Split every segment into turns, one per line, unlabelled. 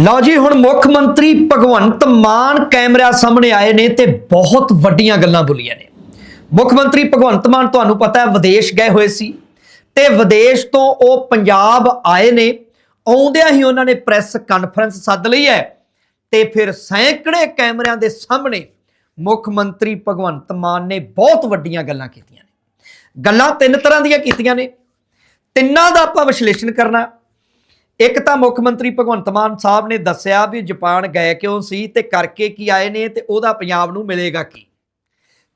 ਲਓ ਜੀ, ਹੁਣ ਮੁੱਖ ਮੰਤਰੀ ਭਗਵੰਤ ਮਾਨ ਕੈਮਰਿਆਂ ਸਾਹਮਣੇ ਆਏ ਨੇ ਤੇ ਬਹੁਤ ਵੱਡੀਆਂ ਗੱਲਾਂ ਬੋਲੀਆਂ ਨੇ। ਮੁੱਖ ਮੰਤਰੀ ਭਗਵੰਤ ਮਾਨ, ਤੁਹਾਨੂੰ ਪਤਾ ਹੈ, ਵਿਦੇਸ਼ ਗਏ ਹੋਏ ਸੀ ਤੇ ਵਿਦੇਸ਼ ਤੋਂ ਉਹ ਪੰਜਾਬ ਆਏ ਨੇ। ਆਉਂਦਿਆਂ ਹੀ ਉਹਨਾਂ ਨੇ ਪ੍ਰੈਸ ਕਾਨਫਰੰਸ ਸੱਦ ਲਈ ਹੈ ਤੇ ਫਿਰ ਸੈਂਕੜੇ ਕੈਮਰਿਆਂ ਦੇ ਸਾਹਮਣੇ ਮੁੱਖ ਮੰਤਰੀ ਭਗਵੰਤ ਮਾਨ ਨੇ ਬਹੁਤ ਵੱਡੀਆਂ ਗੱਲਾਂ ਕੀਤੀਆਂ ਨੇ। ਗੱਲਾਂ ਤਿੰਨ ਤਰ੍ਹਾਂ ਦੀਆਂ ਕੀਤੀਆਂ ਨੇ। ਤਿੰਨਾਂ ਦਾ ਆਪਾਂ ਵਿਸ਼ਲੇਸ਼ਣ ਕਰਨਾ। ਇੱਕ ਤਾਂ ਮੁੱਖ ਮੰਤਰੀ ਭਗਵੰਤ ਮਾਨ ਸਾਹਿਬ ਨੇ ਦੱਸਿਆ ਵੀ ਜਾਪਾਨ ਗਏ ਕਿਉਂ ਸੀ ਤੇ ਕਰਕੇ ਕੀ ਆਏ ਨੇ ਤੇ ਉਹਦਾ ਪੰਜਾਬ ਨੂੰ ਮਿਲੇਗਾ ਕੀ।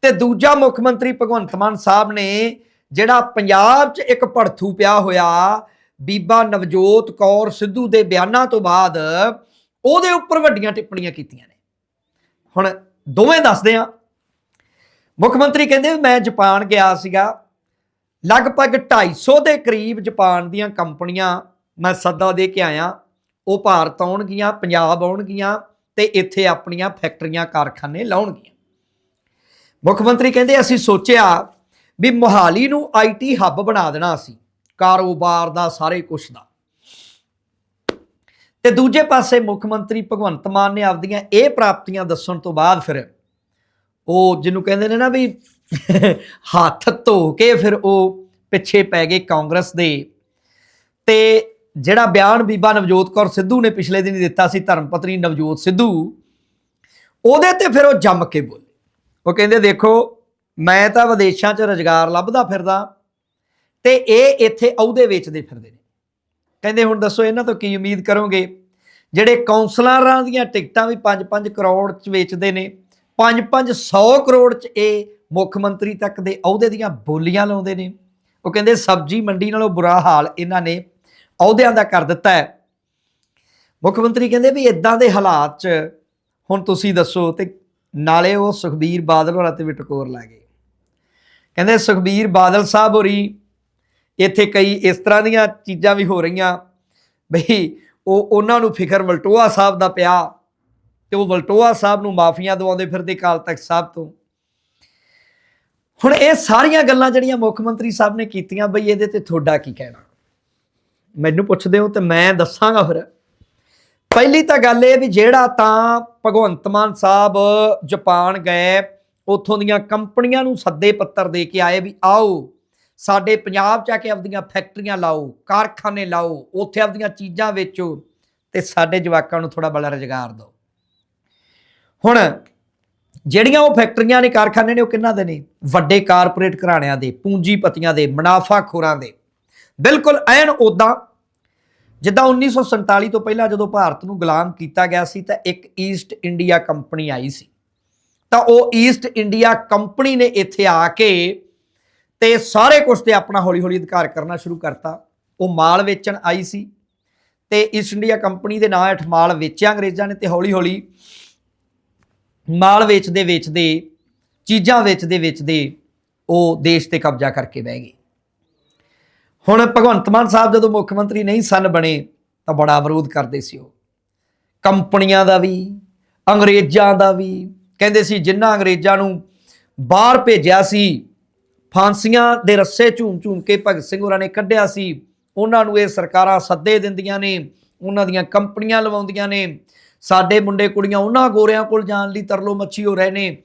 ਤੇ ਦੂਜਾ ਮੁੱਖ ਮੰਤਰੀ ਭਗਵੰਤ ਮਾਨ ਸਾਹਿਬ ਨੇ ਜਿਹੜਾ ਪੰਜਾਬ 'ਚ ਇੱਕ ਭੜਥੂ ਪਿਆ ਹੋਇਆ, ਬੀਬਾ ਨਵਜੋਤ ਕੌਰ ਸਿੱਧੂ ਦੇ ਬਿਆਨਾਂ ਤੋਂ ਬਾਅਦ ਉਹਦੇ ਉੱਪਰ ਵੱਡੀਆਂ ਟਿੱਪਣੀਆਂ ਕੀਤੀਆਂ ਨੇ। ਹੁਣ ਦੋਵੇਂ ਦੱਸਦੇ ਆ ਮੁੱਖ ਮੰਤਰੀ ਕਹਿੰਦੇ ਮੈਂ ਜਾਪਾਨ ਗਿਆ ਸੀਗਾ, ਲਗਭਗ 250 ਦੇ ਕਰੀਬ ਜਾਪਾਨ ਦੀਆਂ ਕੰਪਨੀਆਂ ਮੈਂ ਸੱਦਾ ਦੇ ਕੇ ਆਇਆ, ਉਹ ਭਾਰਤ ਆਉਣਗੀਆਂ, ਪੰਜਾਬ ਆਉਣਗੀਆਂ ਤੇ ਇੱਥੇ ਆਪਣੀਆਂ ਫੈਕਟਰੀਆਂ, ਕਾਰਖਾਨੇ ਲਾਉਣਗੀਆਂ। ਮੁੱਖ ਮੰਤਰੀ ਕਹਿੰਦੇ, ਅਸੀਂ ਸੋਚਿਆ ਵੀ ਮੋਹਾਲੀ ਨੂੰ ਆਈਟੀ ਹੱਬ ਬਣਾ ਦੇਣਾ ਅਸੀਂ ਕਾਰੋਬਾਰ ਦਾ ਸਾਰੇ ਕੁਝ ਦਾ। ਤੇ ਦੂਜੇ ਪਾਸੇ ਮੁੱਖ ਮੰਤਰੀ ਭਗਵੰਤ ਮਾਨ ਨੇ ਆਪਦੀਆਂ ਇਹ ਪ੍ਰਾਪਤੀਆਂ ਦੱਸਣ ਤੋਂ ਬਾਅਦ ਫਿਰ ਉਹ ਜਿਹਨੂੰ ਕਹਿੰਦੇ ਨੇ ਨਾ ਵੀ ਹੱਥ ਧੋ ਕੇ ਫਿਰ ਉਹ ਪਿੱਛੇ ਪੈ ਗਏ ਕਾਂਗਰਸ ਦੇ। ਤੇ ਜਿਹੜਾ ਬਿਆਨ ਬੀਬਾ ਨਵਜੋਤ ਕੌਰ ਸਿੱਧੂ ਨੇ ਪਿਛਲੇ ਦਿਨ ਦਿੱਤਾ ਸੀ ਧਰਮ ਪਤਨੀ ਨਵਜੋਤ ਸਿੱਧੂ, ਉਹਦੇ ਤੇ ਫਿਰ ਉਹ ਜੰਮ ਕੇ ਬੋਲੇ। ਉਹ ਕਹਿੰਦੇ, ਦੇਖੋ, ਮੈਂ ਤਾਂ ਵਿਦੇਸ਼ਾਂ 'ਚ ਰੁਜ਼ਗਾਰ ਲੱਭਦਾ ਫਿਰਦਾ ਤੇ ਇਹ ਇੱਥੇ ਅਹੁਦੇ ਵੇਚਦੇ ਫਿਰਦੇ ਨੇ। ਕਹਿੰਦੇ, ਹੁਣ ਦੱਸੋ, ਇਹਨਾਂ ਤੋਂ ਕੀ ਉਮੀਦ ਕਰੋਗੇ? ਜਿਹੜੇ ਕਾਉਂਸਲਰਾਂ ਦੀਆਂ ਟਿਕਟਾਂ ਵੀ 5-5 ਕਰੋੜ 'ਚ ਵੇਚਦੇ ਨੇ 5-5 100 ਕਰੋੜ 'ਚ ਇਹ ਮੁੱਖ ਮੰਤਰੀ ਤੱਕ ਦੇ ਅਹੁਦੇ ਦੀਆਂ ਬੋਲੀਆਂ ਲਾਉਂਦੇ ਨੇ। ਉਹ ਕਹਿੰਦੇ, ਸਬਜ਼ੀ ਮੰਡੀ ਨਾਲੋਂ ਬੁਰਾ ਹਾਲ ਇਹਨਾਂ ਨੇ ਅਹੁਦਿਆਂ ਦਾ ਕਰ ਦਿੱਤਾ ਹੈ। ਮੁੱਖ ਮੰਤਰੀ ਕਹਿੰਦੇ ਵੀ ਇਦਾਂ ਦੇ ਹਾਲਾਤ 'ਚ ਹੁਣ ਤੁਸੀਂ ਦੱਸੋ ਤੇ ਨਾਲੇ ਉਹ ਸੁਖਬੀਰ ਬਾਦਲ ਹੋਰਾਂ ਤੇ ਵੀ ਟਕੋਰ ਲਾ ਗਏ। ਕਹਿੰਦੇ ਸੁਖਬੀਰ ਬਾਦਲ ਸਾਹਿਬ ਹੋਰੀ ਇੱਥੇ ਕਈ ਇਸ ਤਰ੍ਹਾਂ ਦੀਆਂ ਚੀਜ਼ਾਂ ਵੀ ਹੋ ਰਹੀਆਂ ਬਈ ਉਹ ਉਹਨਾਂ ਨੂੰ ਫਿਕਰ ਵਲਟੋਆ ਸਾਹਿਬ ਦਾ ਪਿਆ ਤੇ ਉਹ ਵਲਟੋਆ ਸਾਹਿਬ ਨੂੰ ਮਾਫੀਆਂ ਦਵਾਉਂਦੇ ਫਿਰਦੇ ਕਾਲ ਤੱਕ ਸਾਹਿਬ ਤੋਂ। ਹੁਣ ਇਹ ਸਾਰੀਆਂ ਗੱਲਾਂ ਜਿਹੜੀਆਂ ਮੁੱਖ ਮੰਤਰੀ ਸਾਹਿਬ ਨੇ ਕੀਤੀਆਂ ਬਈ ਇਹਦੇ ਤੇ ਤੁਹਾਡਾ ਕੀ ਕਹਿਣਾ? ਮੈਨੂੰ ਪੁੱਛਦੇ ਹੋ ਤੇ ਮੈਂ ਦੱਸਾਂਗਾ ਫਿਰ। ਪਹਿਲੀ ਤਾਂ ਗੱਲ ਇਹ ਵੀ ਜਿਹੜਾ ਤਾਂ ਭਗਵੰਤ ਮਾਨ ਸਾਹਿਬ ਜਾਪਾਨ ਗਏ, ਉੱਥੋਂ ਦੀਆਂ ਕੰਪਨੀਆਂ ਨੂੰ ਸੱਦੇ ਪੱਤਰ ਦੇ ਕੇ ਆਏ ਵੀ ਆਓ, ਸਾਡੇ ਪੰਜਾਬ ਚ ਆ ਕੇ ਆਪਦੀਆਂ ਫੈਕਟਰੀਆਂ ਲਾਓ, ਕਾਰਖਾਨੇ ਲਾਓ, ਉੱਥੇ ਆਪਦੀਆਂ ਚੀਜ਼ਾਂ ਵੇਚੋ ਤੇ ਸਾਡੇ ਜਵਾਕਾਂ ਨੂੰ ਥੋੜਾ ਬੜਾ ਰੁਜ਼ਗਾਰ ਦਿਓ। ਹੁਣ ਜਿਹੜੀਆਂ ਉਹ ਫੈਕਟਰੀਆਂ ਨੇ, ਕਾਰਖਾਨੇ ਨੇ, ਉਹ ਕਿੰਨਾ ਦੇ ਨੇ? ਵੱਡੇ ਕਾਰਪੋਰੇਟ ਘਰਾਣਿਆਂ ਦੇ, ਪੂੰਜੀਪਤੀਆਂ ਦੇ, ਮੁਨਾਫਾਖੋਰਾਂ ਦੇ। ਬਿਲਕੁਲ ਐਨ ਉਦਾਂ ਜਿੱਦਾਂ 1947 ਤੋਂ ਪਹਿਲਾਂ ਜਦੋਂ ਭਾਰਤ ਨੂੰ ਗੁਲਾਮ ਕੀਤਾ ਗਿਆ ਸੀ, ਤਾਂ ਇੱਕ ਈਸਟ ਇੰਡੀਆ ਕੰਪਨੀ ਆਈ ਸੀ। ਤਾਂ ਉਹ ਈਸਟ ਇੰਡੀਆ ਕੰਪਨੀ ਨੇ ਇੱਥੇ ਆ ਕੇ ਤੇ ਸਾਰੇ ਕੁਝ ਤੇ ਆਪਣਾ ਹੌਲੀ ਹੌਲੀ ਅਧਿਕਾਰ ਕਰਨਾ ਸ਼ੁਰੂ ਕਰਤਾ। ਉਹ ਮਾਲ ਵੇਚਣ ਆਈ ਸੀ ਤੇ ਈਸਟ ਇੰਡੀਆ ਕੰਪਨੀ ਦੇ ਨਾਂ ਹੇਠ ਮਾਲ ਵੇਚਿਆ, ਅੰਗਰੇਜ਼ਾਂ ਨੇ ਤੇ ਹੌਲੀ ਹੌਲੀ ਮਾਲ ਵੇਚਦੇ ਵੇਚਦੇ ਚੀਜ਼ਾਂ ਵੇਚਦੇ ਵੇਚਦੇ ਉਹ ਦੇਸ਼ ਤੇ ਕਬਜ਼ਾ ਕਰਕੇ ਬਹਿ ਗਏ। ਹੁਣ ਭਗਵੰਤ ਮਾਨ ਸਾਹਿਬ ਜਦੋਂ ਮੁੱਖ ਮੰਤਰੀ ਨਹੀਂ ਸਨ ਬਣੇ, ਤਾਂ ਬੜਾ ਵਿਰੋਧ ਕਰਦੇ ਸੀ ਉਹ। ਕੰਪਨੀਆਂ ਦਾ ਵੀ, ਅੰਗਰੇਜ਼ਾਂ ਦਾ ਵੀ, ਕਹਿੰਦੇ ਸੀ ਜਿਨ੍ਹਾਂ ਅੰਗਰੇਜ਼ਾਂ ਨੂੰ ਬਾਹਰ ਭੇਜਿਆ ਸੀ, ਫਾਂਸੀਆਂ ਦੇ ਰੱਸੇ ਝੂਮ ਝੂਮ ਕੇ ਭਗਤ ਸਿੰਘ ਹੋਰਾਂ ਨੇ ਕੱਢਿਆ ਸੀ, ਉਹਨਾਂ ਨੂੰ ਇਹ ਸਰਕਾਰਾਂ ਸੱਦੇ ਦਿੰਦੀਆਂ ਨੇ, ਉਹਨਾਂ ਦੀਆਂ ਕੰਪਨੀਆਂ ਲਵਾਉਂਦੀਆਂ ਨੇ, ਸਾਡੇ ਮੁੰਡੇ ਕੁੜੀਆਂ ਉਹਨਾਂ ਗੋਰਿਆਂ ਕੋਲ ਜਾਣ ਲਈ ਤਰਲੋ ਮੱਛੀ ਹੋ ਰਹੇ ਨੇ।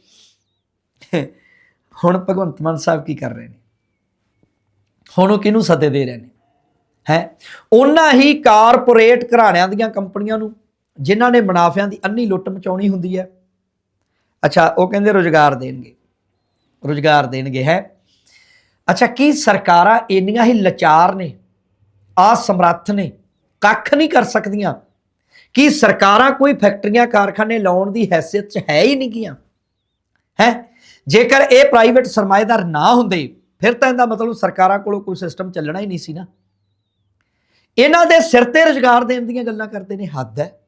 ਹੁਣ ਭਗਵੰਤ ਮਾਨ ਸਾਹਿਬ ਕੀ ਕਰ ਰਹੇ ਨੇ? ਹੁਣ ਉਹ ਕਿਹਨੂੰ ਸੱਦੇ ਦੇ ਰਹੇ ਨੇ? ਹੈ? ਉਹਨਾਂ ਹੀ ਕਾਰਪੋਰੇਟ ਘਰਾਣਿਆਂ ਦੀਆਂ ਕੰਪਨੀਆਂ ਨੂੰ, ਜਿਨ੍ਹਾਂ ਨੇ ਮੁਨਾਫਿਆਂ ਦੀ ਅੰਨੀ ਲੁੱਟ ਮਚਾਉਣੀ ਹੁੰਦੀ ਹੈ। ਅੱਛਾ, ਉਹ ਕਹਿੰਦੇ ਰੋਜ਼ਗਾਰ ਦੇਣਗੇ। ਰੋਜ਼ਗਾਰ ਦੇਣਗੇ, ਹੈ? ਅੱਛਾ, ਕੀ ਸਰਕਾਰਾਂ ਇੰਨੀਆਂ ਹੀ ਲਾਚਾਰ ਨੇ ਆ ਸਮਰੱਥ ਨੇ, ਕੱਖ ਨਹੀਂ ਕਰ ਸਕਦੀਆਂ? ਕੀ ਸਰਕਾਰਾਂ ਕੋਈ ਫੈਕਟਰੀਆਂ, ਕਾਰਖਾਨੇ ਲਾਉਣ ਦੀ ਹੈਸੀਅਤ 'ਚ ਹੈ ਹੀ ਨਹੀਂ ਗੀਆਂ? ਹੈ? ਜੇਕਰ ਇਹ ਪ੍ਰਾਈਵੇਟ ਸਰਮਾਏਦਾਰ ਨਾ ਹੁੰਦੇ ਫਿਰ ਤਾਂ ਇਹਦਾ ਮਤਲਬ ਸਰਕਾਰਾਂ ਕੋਲੋਂ ਕੋਈ ਸਿਸਟਮ ਚੱਲਣਾ ਹੀ ਨਹੀਂ ਸੀ ਨਾ। ਇਹਨਾਂ ਦੇ ਸਿਰ ਤੇ ਰੁਜ਼ਗਾਰ ਦੇਣ ਦੀਆਂ ਗੱਲਾਂ ਕਰਦੇ ਨੇ, ਹੱਦ ਹੈ।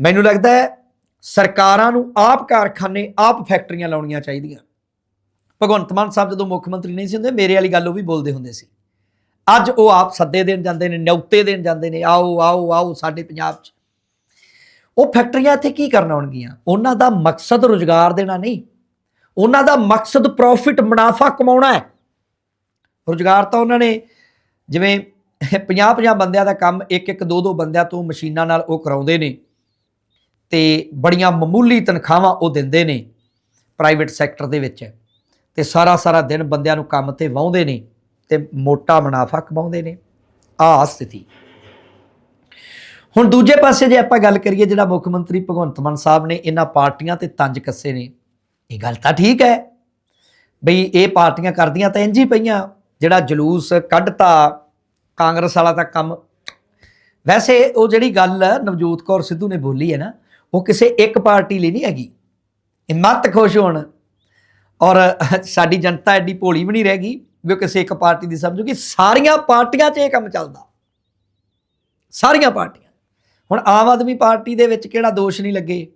ਮੈਨੂੰ ਲੱਗਦਾ ਹੈ ਸਰਕਾਰਾਂ ਨੂੰ ਆਪ ਕਾਰਖਾਨੇ, ਆਪ ਫੈਕਟਰੀਆਂ ਲਾਉਣੀਆਂ ਚਾਹੀਦੀਆਂ। ਭਗਵੰਤ ਮਾਨ ਸਾਹਿਬ ਜਦੋਂ ਮੁੱਖ ਮੰਤਰੀ ਨਹੀਂ ਸੀ ਹੁੰਦੇ, ਮੇਰੇ ਵਾਲੀ ਗੱਲ ਉਹ ਵੀ ਬੋਲਦੇ ਹੁੰਦੇ ਸੀ। ਅੱਜ ਉਹ ਆਪ ਸੱਦੇ ਦੇਣ ਜਾਂਦੇ ਨੇ, ਨਿਉਤੇ ਦੇਣ ਜਾਂਦੇ ਨੇ, ਆਓ ਆਓ ਆਓ ਸਾਡੇ ਪੰਜਾਬ 'ਚ। ਉਹ ਫੈਕਟਰੀਆਂ ਇੱਥੇ ਕੀ ਕਰਨ ਆਉਣਗੀਆਂ? ਉਹਨਾਂ ਦਾ ਮਕਸਦ ਰੋਜ਼ਗਾਰ ਦੇਣਾ ਨਹੀਂ। ਉਹਨਾਂ ਦਾ ਮਕਸਦ ਪ੍ਰੋਫਿਟ ਮੁਨਾਫਾ ਕਮਾਉਣਾ ਹੈ। ਰੋਜ਼ਗਾਰ ਤਾਂ ਉਹਨਾਂ ਨੇ ਜਿਵੇਂ 50-50 ਬੰਦਿਆਂ ਦਾ ਕੰਮ ਇੱਕ ਇੱਕ ਦੋ ਦੋ ਬੰਦਿਆਂ ਤੋਂ ਮਸ਼ੀਨਾਂ ਨਾਲ ਉਹ ਕਰਾਉਂਦੇ ਨੇ ਤੇ ਬੜੀਆਂ ਮਾਮੂਲੀ ਤਨਖਾਹਾਂ ਉਹ ਦਿੰਦੇ ਨੇ ਪ੍ਰਾਈਵੇਟ ਸੈਕਟਰ ਦੇ ਵਿੱਚ ਤੇ ਸਾਰਾ ਸਾਰਾ ਦਿਨ ਬੰਦਿਆਂ ਨੂੰ ਕੰਮ ਤੇ ਵਾਹੁੰਦੇ ਨੇ ਤੇ ਮੋਟਾ ਮੁਨਾਫਾ ਕਮਾਉਂਦੇ ਨੇ। ਆਹ ਸਥਿਤੀ। ਹੁਣ ਦੂਜੇ ਪਾਸੇ ਜੇ ਆਪਾਂ ਗੱਲ ਕਰੀਏ, ਜਿਹੜਾ ਮੁੱਖ ਮੰਤਰੀ ਭਗਵੰਤ ਮਾਨ ਸਾਹਿਬ ਨੇ ਇਹਨਾਂ ਪਾਰਟੀਆਂ ਤੇ ਤੰਜ ਕੱਸੇ ਨੇ ਇਹ ਗੱਲ ਤਾਂ ਠੀਕ ਹੈ। ਬਈ ਇਹ ਪਾਰਟੀਆਂ ਕਰਦੀਆਂ ਤਾਂ ਇੰਝ ਹੀ ਪਈਆਂ, ਜਿਹੜਾ ਜਲੂਸ ਕੱਢਤਾ ਕਾਂਗਰਸ ਵਾਲਾ ਤਾਂ ਕੰਮ। ਵੈਸੇ ਉਹ ਜਿਹੜੀ ਗੱਲ ਨਵਜੋਤ ਕੌਰ ਸਿੱਧੂ ਨੇ ਬੋਲੀ ਹੈ ਨਾ, ਉਹ ਕਿਸੇ ਇੱਕ ਪਾਰਟੀ ਲਈ ਨਹੀਂ ਹੈਗੀ। ਇਹ ਮਤ ਖੁਸ਼ ਹੋਣ। ਔਰ ਸਾਡੀ ਜਨਤਾ ਐਡੀ ਭੋਲੀ ਵੀ ਨਹੀਂ ਰਹਿ ਗਈ ਵੀ ਉਹ ਕਿਸੇ ਇੱਕ ਪਾਰਟੀ ਦੀ ਸਮਝੂਗੀ ਸਾਰੀਆਂ ਪਾਰਟੀਆਂ 'ਚ ਇਹ ਕੰਮ ਚੱਲਦਾ। ਸਾਰੀਆਂ ਪਾਰਟੀਆਂ। ਹੁਣ ਆਮ ਆਦਮੀ ਪਾਰਟੀ ਦੇ ਵਿੱਚ ਕਿਹੜਾ ਦੋਸ਼ ਨਹੀਂ ਲੱਗੇ?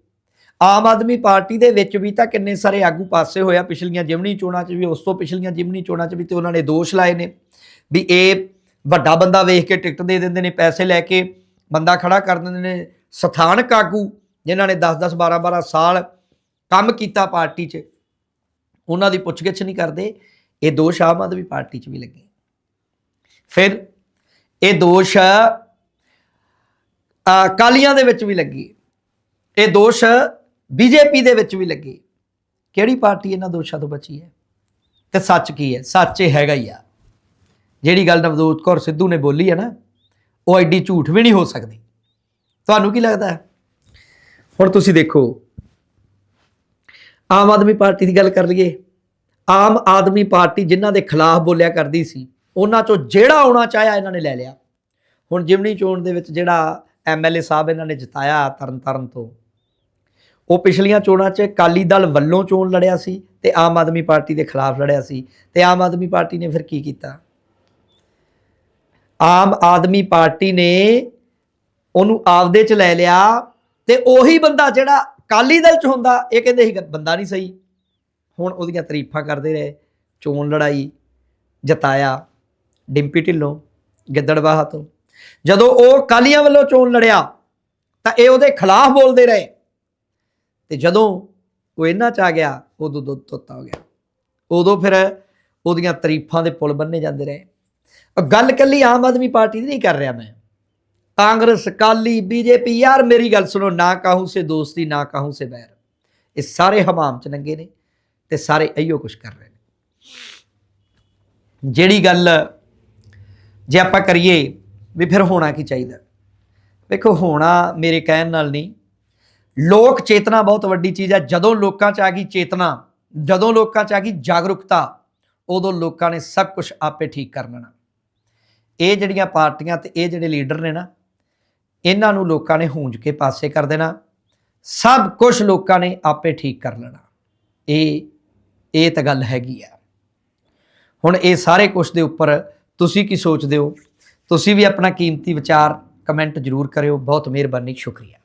ਆਮ ਆਦਮੀ ਪਾਰਟੀ ਦੇ ਵਿੱਚ ਵੀ ਤਾਂ ਕਿੰਨੇ ਸਾਰੇ ਆਗੂ ਪਾਸੇ ਹੋਇਆ ਪਿਛਲੀਆਂ ਜਿਮਣੀ ਚੋਣਾਂ 'ਚ ਵੀ ਉਸ ਤੋਂ ਪਿਛਲੀਆਂ ਜਿਮਣੀ ਚੋਣਾਂ 'ਚ ਵੀ ਤੇ ਉਹਨਾਂ ਨੇ ਦੋਸ਼ ਲਾਏ ਨੇ ਵੀ ਇਹ ਵੱਡਾ ਬੰਦਾ ਵੇਖ ਕੇ ਟਿਕਟ ਦੇ ਦਿੰਦੇ ਨੇ ਪੈਸੇ ਲੈ ਕੇ ਬੰਦਾ ਖੜਾ ਕਰ ਦਿੰਦੇ ਨੇ ਸਥਾਨਕ ਆਗੂ ਜਿਨ੍ਹਾਂ ਨੇ 10-10 12-12 ਸਾਲ ਕੰਮ ਕੀਤਾ ਪਾਰਟੀ 'ਚ ਉਹਨਾਂ ਦੀ ਪੁੱਛਗਿੱਛ ਨਹੀਂ ਕਰਦੇ ਇਹ ਦੋਸ਼ ਆਮ ਆਦਮੀ ਪਾਰਟੀ 'ਚ ਵੀ ਲੱਗੇ ਫਿਰ ਇਹ ਦੋਸ਼ ਅ, ਅਕਾਲੀਆਂ ਦੇ ਵਿੱਚ ਵੀ ਲੱਗੀ। ਇਹ ਦੋਸ਼ ਬੀਜੇਪੀ ਦੇ ਵਿੱਚ ਵੀ ਲੱਗੀ। ਕਿਹੜੀ ਪਾਰਟੀ ਇਹਨਾਂ ਦੋਸ਼ਾਂ ਤੋਂ ਬਚੀ ਹੈ? ਤੇ ਸੱਚ ਕੀ ਹੈ? ਸੱਚ ਇਹ ਹੈਗਾ ਹੀ ਆ। ਜਿਹੜੀ ਗੱਲ ਨਵਜੋਤ ਕੌਰ ਸਿੱਧੂ ਨੇ ਬੋਲੀ ਹੈ ਨਾ, ਉਹ ਐਡੀ ਝੂਠ ਵੀ ਨਹੀਂ ਹੋ ਸਕਦੀ। ਤੁਹਾਨੂੰ ਕੀ ਲੱਗਦਾ ਹੈ? ਹੁਣ ਤੁਸੀਂ ਦੇਖੋ, ਆਮ ਆਦਮੀ ਪਾਰਟੀ ਦੀ ਗੱਲ ਕਰ ਲਈਏ। ਆਮ ਆਦਮੀ ਪਾਰਟੀ ਜਿਨ੍ਹਾਂ ਦੇ ਖਿਲਾਫ ਬੋਲਿਆ ਕਰਦੀ ਸੀ, ਉਹਨਾਂ ਚੋਂ ਜਿਹੜਾ ਆਉਣਾ ਚਾਹਿਆ ਇਹਨਾਂ ਨੇ ਲੈ ਲਿਆ। ਹੁਣ ਜਿਮਨੀ ਚੋਣ ਦੇ ਵਿੱਚ ਜਿਹੜਾ ਐਮਐਲਏ ਸਾਹਿਬ ਇਹਨਾਂ ਨੇ ਜਿਤਾਇਆ ਤਰਨਤਾਰਨ ਤੋਂ ਉਹ ਪਿਛਲੀਆਂ ਚੋਣਾਂ 'ਚ ਕਾਲੀ ਦਲ ਵੱਲੋਂ ਚੋਣ ਲੜਿਆ ਸੀ ਤੇ ਆਮ ਆਦਮੀ ਪਾਰਟੀ ਦੇ ਖਿਲਾਫ ਲੜਿਆ ਸੀ ਤੇ ਆਮ ਆਦਮੀ ਪਾਰਟੀ ਨੇ ਫਿਰ ਕੀ ਕੀਤਾ? ਆਮ ਆਦਮੀ ਪਾਰਟੀ ਨੇ ਉਹਨੂੰ ਆਪਦੇ 'ਚ ਲੈ ਲਿਆ ਤੇ ਉਹੀ ਬੰਦਾ ਜਿਹੜਾ ਕਾਲੀ ਦਲ 'ਚ ਹੁੰਦਾ, ਇਹ ਕਹਿੰਦੇ ਸੀ ਬੰਦਾ ਨਹੀਂ ਸਹੀ। ਹੁਣ ਉਹਦੀਆਂ ਤਾਰੀਫਾਂ ਕਰਦੇ ਰਹੇ, ਚੋਣ ਲੜਾਈ ਜਤਾਇਆ ਡਿੰਪੀ ਢਿੱਲੋਂ, ਗਿੱਦੜਬਾਹਾ ਤੋਂ। ਜਦੋਂ ਉਹ ਕਾਲੀਆਂ ਵੱਲੋਂ ਚੋਣ ਲੜਿਆ ਤਾਂ ਇਹ ਉਹਦੇ ਖਿਲਾਫ ਬੋਲਦੇ ਰਹੇ। ਤੇ ਜਦੋਂ ਉਹ ਇਹਨਾਂ ਚ ਆ ਗਿਆ, ਉਦੋਂ ਦੁੱਧ ਤੋਤਾ ਹੋ ਗਿਆ। ਉਦੋਂ ਫਿਰ ਉਹਦੀਆਂ ਤਾਰੀਫਾਂ ਦੇ ਪੁਲ ਬੰਨੇ ਜਾਂਦੇ ਰਹੇ। ਅਹ ਗੱਲ ਕੱਲੀ ਆਮ ਆਦਮੀ ਪਾਰਟੀ ਦੀ ਨਹੀਂ ਕਰ ਰਿਹਾ ਮੈਂ। ਕਾਂਗਰਸ ਕਾਲੀ ਬੀਜੇਪੀ, ਯਾਰ ਮੇਰੀ ਗੱਲ ਸੁਣੋ, ਨਾ ਕਾਹੂ ਸੇ ਦੋਸਤੀ, ਨਾ ਕਾਹੂ ਸੇ ਬੈਰ। ਇਹ ਸਾਰੇ ਹਮਾਮ ਚ ਨੰਗੇ ਨੇ ਤੇ ਸਾਰੇ ਇਹੀਓ ਕੁਝ ਕਰ ਰਹੇ ਨੇ। ਜਿਹੜੀ ਗੱਲ ਜੇ ਆਪਾਂ ਕਰੀਏ ਵੀ ਫਿਰ ਹੋਣਾ ਕੀ ਚਾਹੀਦਾ? ਵੇਖੋ, ਹੋਣਾ ਮੇਰੇ ਕਹਿਣ ਨਾਲ ਨਹੀਂ ਲੋਕ ਚੇਤਨਾ ਬਹੁਤ ਵੱਡੀ ਚੀਜ਼ ਹੈ। ਜਦੋਂ ਲੋਕਾਂ 'ਚ ਆ ਗਈ ਚੇਤਨਾ, ਜਦੋਂ ਲੋਕਾਂ 'ਚ ਆ ਗਈ ਜਾਗਰੂਕਤਾ, ਉਦੋਂ ਲੋਕਾਂ ਨੇ ਸਭ ਕੁਝ ਆਪੇ ਠੀਕ ਕਰ ਲੈਣਾ। ਇਹ ਜਿਹੜੀਆਂ ਪਾਰਟੀਆਂ ਤੇ ਇਹ ਜਿਹੜੇ ਲੀਡਰ ਨੇ ਨਾ, ਇਹਨਾਂ ਨੂੰ ਲੋਕਾਂ ਨੇ ਹੂੰਜ ਕੇ ਪਾਸੇ ਕਰ ਦੇਣਾ। ਸਭ ਕੁਝ ਲੋਕਾਂ ਨੇ ਆਪੇ ਠੀਕ ਕਰ ਲੈਣਾ। ਇਹ ਇਹ ਤਾਂ ਗੱਲ ਹੈਗੀ ਆ। ਹੁਣ ਇਹ ਸਾਰੇ ਕੁਝ ਦੇ ਉੱਪਰ ਤੁਸੀਂ ਕੀ ਸੋਚਦੇ ਹੋ? ਤੁਸੀਂ ਵੀ ਆਪਣਾ ਕੀਮਤੀ ਵਿਚਾਰ ਕਮੈਂਟ ਜ਼ਰੂਰ ਕਰਿਓ। ਬਹੁਤ ਮਿਹਰਬਾਨੀ, ਸ਼ੁਕਰੀਆ।